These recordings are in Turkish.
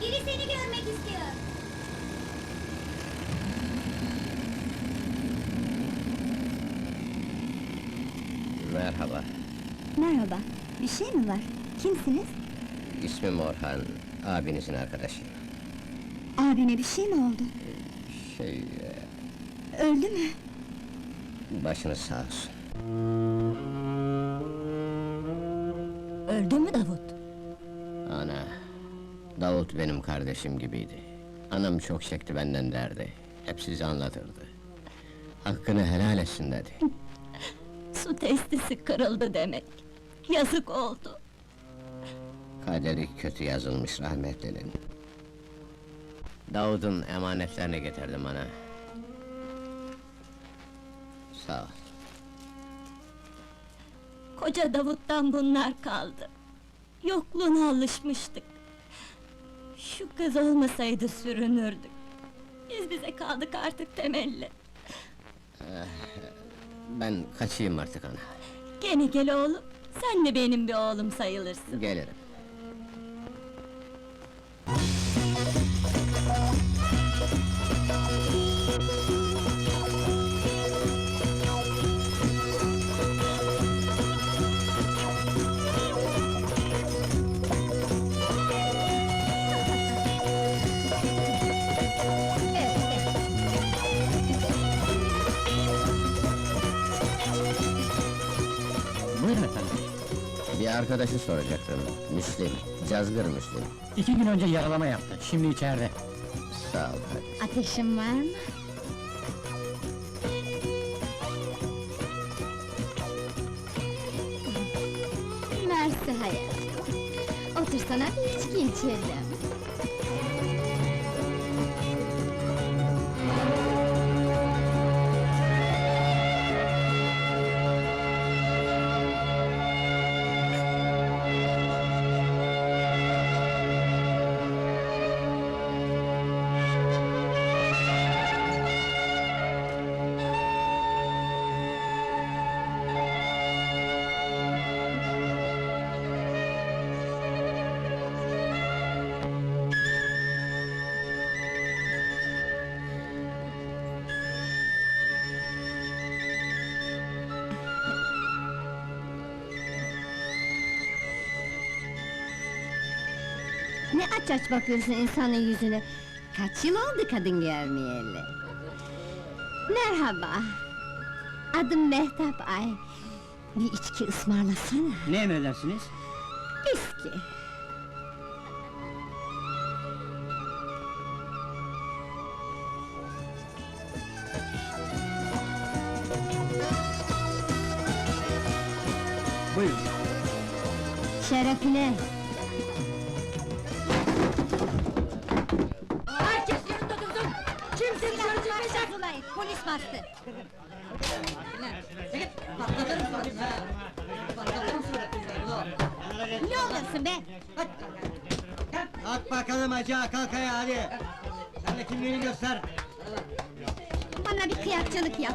Biri seni görmek istiyor. Merhaba, Merhaba, bir şey mi var? Kimsiniz? ismim Orhan, abinizin arkadaşıyım. Abine bir şey mi oldu? Şey, Öldü mü? e, başınız sağ olsun. Öldü mü Davut? Davut benim kardeşim gibiydi. Anam çok çekti benden derdi, hep size anlatırdı. Hakkını helal etsin dedi. Su testisi kırıldı demek. Yazık oldu. Kaderi kötü yazılmış rahmetlinin. Davud'un emanetlerini getirdim ana. Sağ ol. Koca Davut'tan bunlar kaldı. Yokluğuna alışmıştık. Şu kız olmasaydı sürünürdük. Biz bize kaldık artık temelli. Ben kaçayım artık ana. Gene gel oğlum. Sen de benim bir oğlum sayılırsın. Gelirim. Arkadaşı soracaktım. Müslim, cazgır Müslim. İki gün önce yaralama yaptı. Şimdi içeride. Sağ ol kardeşim. Ateşin var mı? Mersi hayatım. Otursana bir içki içelim. Aç aç bakıyorsun insanın yüzüne? Kaç yıl oldu kadın görmeyeli? Merhaba. Adım Mehtap Ay. Bir içki ısmarlasana. Ne emredersiniz? Viski. Buyurun. Şerefine. Polis bastı. Patlatırım ha! Patlatırım seni! Ne olursun be? Kalk bakalım hacı kalk ayağa hadi. Sen de kimliğini göster. Bana bir kıyakçılık yap.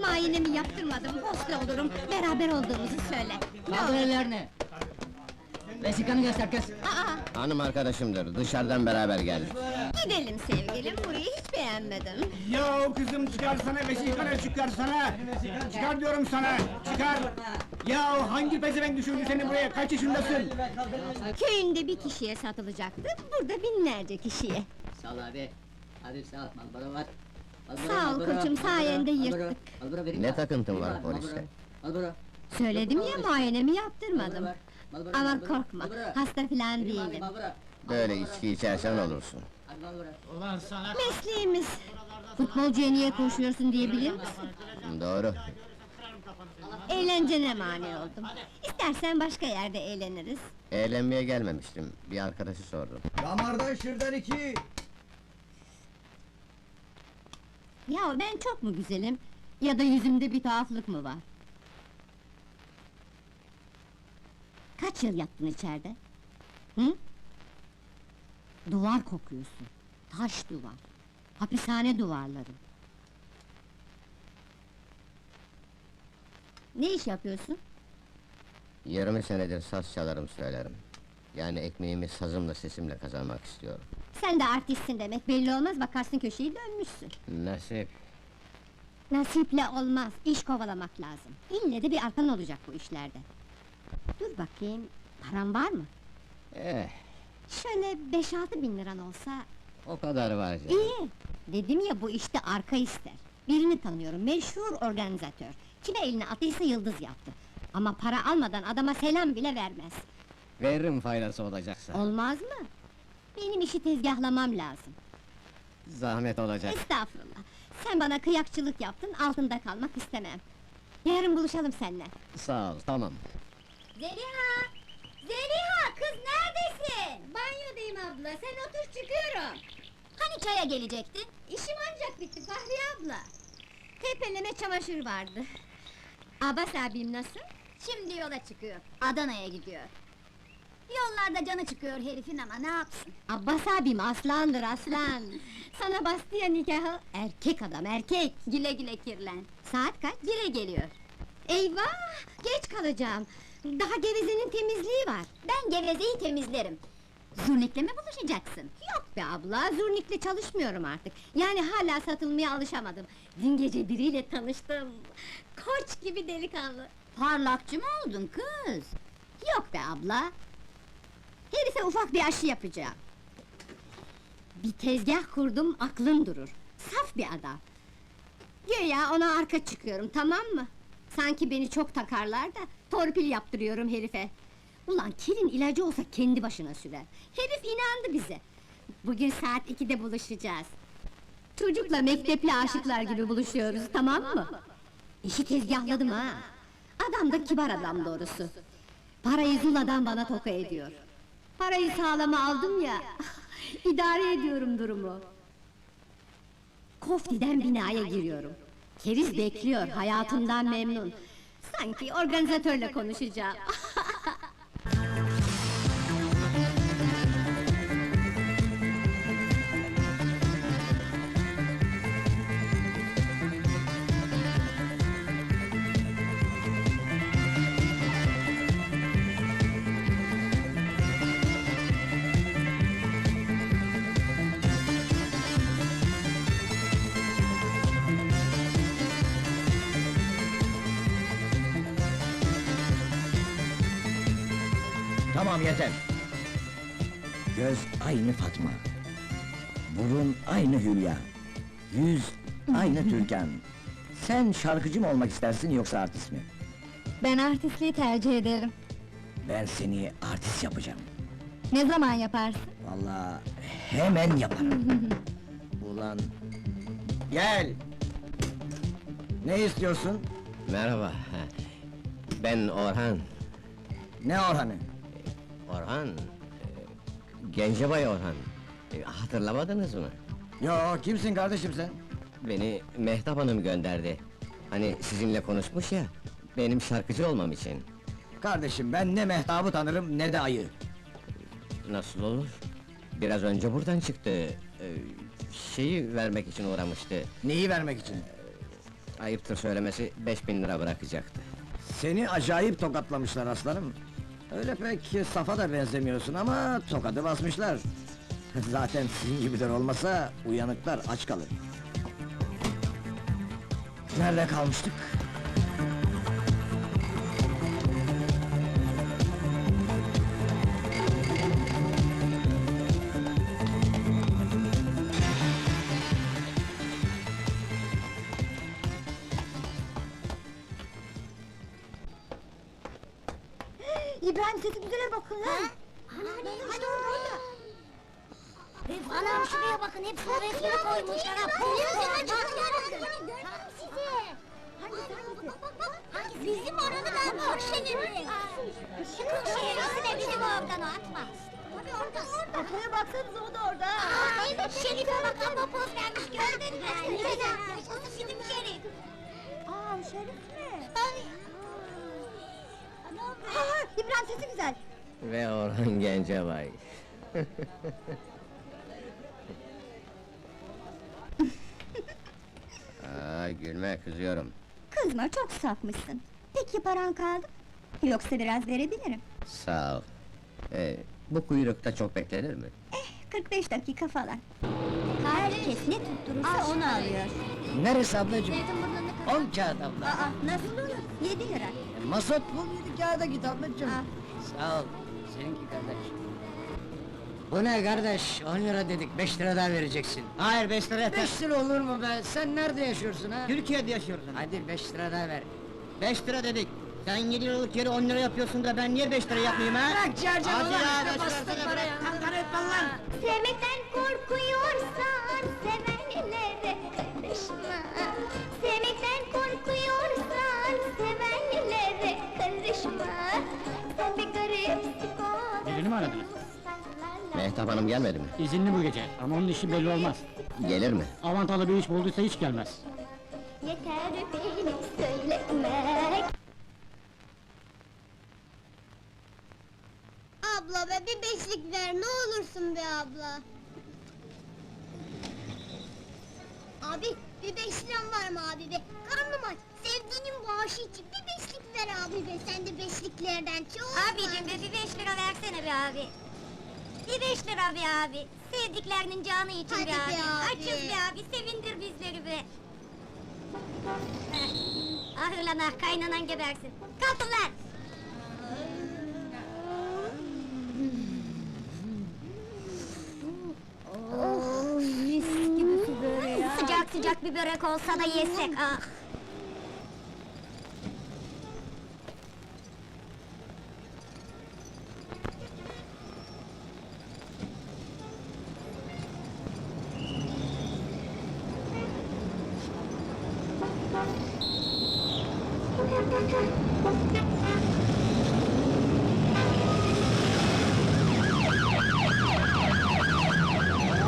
Mayinemi yaptırmadım, hostel olurum. Beraber olduğumuzu söyle. Ne Kaldır olur. ellerini! Vesikanı göster kız! Aa, Hanım arkadaşımdır, dışarıdan beraber geldik. Gidelim sevgilim, burayı hiç beğenmedim. Ya kızım çıkarsana vesikanı çıkarsana. Çıkar diyorum sana. Çıkar. Ya hangi pezevenk düşürdü seni buraya? Kaç yaşındasın? Köyünde bir kişiye satılacaktı, burada binlerce kişiye. Sağ ol abi! Hadi sağ ol, Marlboro var! Sağ ol koçum, sayende yırttık. Ne takıntın var poliste? Söyledim ya, muayenemi yaptırmadım. Ama korkma, hasta filan değilim. Böyle içki içersen olursun. Ulan sana... Mesleğimiz. Futbolcuya niye koşuyorsun diyebilir misin? Doğru. Eğlencene mani oldum. İstersen başka yerde eğleniriz. Eğlenmeye gelmemiştim, bir arkadaşı sordum. Damardan şırdan iki. Ya ben çok mu güzelim? Ya da yüzümde bir tuhaflık mı var? Kaç yıl yattın içeride? Hı? Duvar kokuyorsun. Taş duvar. Hapishane duvarları. Ne iş yapıyorsun? 20 senedir saz çalarım söylerim. Yani ekmeğimi sazımla sesimle kazanmak istiyorum. Sen de artistsin demek, belli olmaz, bakarsın köşeyi dönmüşsün. Nasip, Nasiple olmaz, iş kovalamak lazım. İlle de bir arkan olacak bu işlerde. Dur bakayım, paran var mı? eh, Şöyle beş altı bin liran olsa... o kadar var canım. iyi! Dedim ya bu işte arka ister. Birini tanıyorum, meşhur organizatör. Kime eline attıysa yıldız yaptı. Ama para almadan adama selam bile vermez. Veririm faydası olacaksa. Olmaz mı? Benim işi tezgahlamam lazım. Zahmet olacak. Estağfurullah. Sen bana kıyakçılık yaptın, altında kalmak istemem. Yarın buluşalım seninle. Sağ ol, tamam. Zeliha! Zeliha, abla, sen otur çıkıyorum. Hani çaya gelecektin? İşim ancak bitti Fahriye abla. Tepeleme çamaşır vardı. Abbas abim nasıl? Şimdi yola çıkıyor. Adana'ya gidiyor. Yollarda canı çıkıyor herifin ama ne yapsın? Abbas abim aslandır aslan. Sana bastı ya nikahı. Erkek adam erkek. Güle güle kirlen. Saat kaç? Bire geliyor. Eyvah! Geç kalacağım. Daha gevezenin temizliği var. Ben gevezeyi temizlerim. Zurnik'le mi buluşacaksın? Yok be abla, zurnikle çalışmıyorum artık. Yani hala satılmaya alışamadım. Dün gece biriyle tanıştım. Koç gibi delikanlı. Parlakçı mı oldun kız? Yok be abla. Herife ufak bir aşı yapacağım. Bir tezgah kurdum, aklın durur. Saf bir adam. Güya ona arka çıkıyorum, tamam mı? Sanki beni çok takarlar da, torpil yaptırıyorum herife. Ulan kirin ilacı olsa kendi başına sürer. Herif inandı bize. Bugün saat 2'de buluşacağız. Çocukla mektepli aşıklar gibi buluşuyoruz, tamam mı? İşi tezgahladım ha. Adam da kibar adam doğrusu. Parayı Zula'dan bana toka ediyor. Parayı sağlama aldım ya, idare ediyorum durumu. Kofti'den binaya giriyorum. Keriz bekliyor, hayatımdan memnun. Sanki organizatörle konuşacağım. Tamam yeter. Göz aynı Fatma. Burun aynı Hülya. Yüz aynı Türkan. Sen şarkıcı mı olmak istersin yoksa artist mi? Ben artistliği tercih ederim. Ben seni artist yapacağım. Ne zaman yaparsın? Vallahi hemen yaparım. Ulan... Gel! Ne istiyorsun? Merhaba. Ben Orhan. Ne Orhan'ı? Orhan... e, Gencebay Orhan. E, Hatırlamadınız mı? Yo kimsin kardeşim sen? Beni Mehtap Hanım gönderdi. Hani sizinle konuşmuş ya, benim şarkıcı olmam için. Kardeşim ben ne Mehtap'ı tanırım ne de ayı. Nasıl olur? Biraz önce buradan çıktı. Ee, şeyi vermek için uğramıştı. Neyi vermek için? Ayıptır söylemesi, 5000 lira bırakacaktı. Seni acayip tokatlamışlar aslanım. Öyle pek safa da benzemiyorsun ama tokadı basmışlar. Zaten sizin gibiler olmasa uyanıklar aç kalır. Nerede kalmıştık? İbrahim sesi güzele bakın ha! Hani, hani orada? Anam şuraya bakın hep resmini koymuşlar ha. Hangisi? Bizim oranı ben Kırşehirli. Kırşehirlisi de bizim oradan atma. Tabii orada orada. Arkaya baksanıza o da orada! Aa, evet Şerif'e bak ama poz vermiş gördün mü? Güzel. O da bizim Şerif. Aa, Şerif mi? Ay. Aa, İbrahim sesi güzel! Ve Orhan Gencebay. Aa, gülme, kızıyorum. Kızma, çok safmışsın. Peki paran kaldı? Yoksa biraz verebilirim. Sağ ol. Ee, Bu kuyrukta çok beklenir mi? 45 dakika falan. Herkes ne tutturursa onu alıyor. Neresi ablacığım? On kağıt abla. Aa, nasıl olur? 7 lira. Masot bul yedi kağıda git ablacığım. Sağ ol. Seninki kardeş. Bu ne kardeş? 10 lira dedik, 5 lira daha vereceksin. Hayır beş lira yeter. 5 lira olur mu be? Sen nerede yaşıyorsun ha? Türkiye'de yaşıyoruz. Hadi 5 lira daha ver. Beş lira dedik. Sen yedi liralık yeri on lira yapıyorsun da ben niye beş lira yapmayayım ha? Bırak Cercan Hadi ulan, işte beş bastık versene, parayı. bırak. Kankana etme lan! Sevmekten mi aradınız? Mehtap Hanım gelmedi mi? İzinli bu gece ama onun işi belli olmaz. Gelir mi? Avantalı bir iş bulduysa hiç gelmez. Yeter beni söylemek. Abla be bir beşlik ver ne olursun be abla. Abi bir beş liram var mı abi be? Karnım aç. Sevdiğinin bağışı için bir beşlik ver abi be. Sen de beşliklerden çok Abicim be bir beş lira versene be abi. Bir beş lira be abi. Sevdiklerinin canı için Hadi be be abi. abi. Açız be abi. Sevindir bizleri be. Heh. Ah ulan ah kaynanan gebersin. Kalkın lan! Oh, mis gibi su böreği Sıcak sıcak bir börek olsa da yesek ah!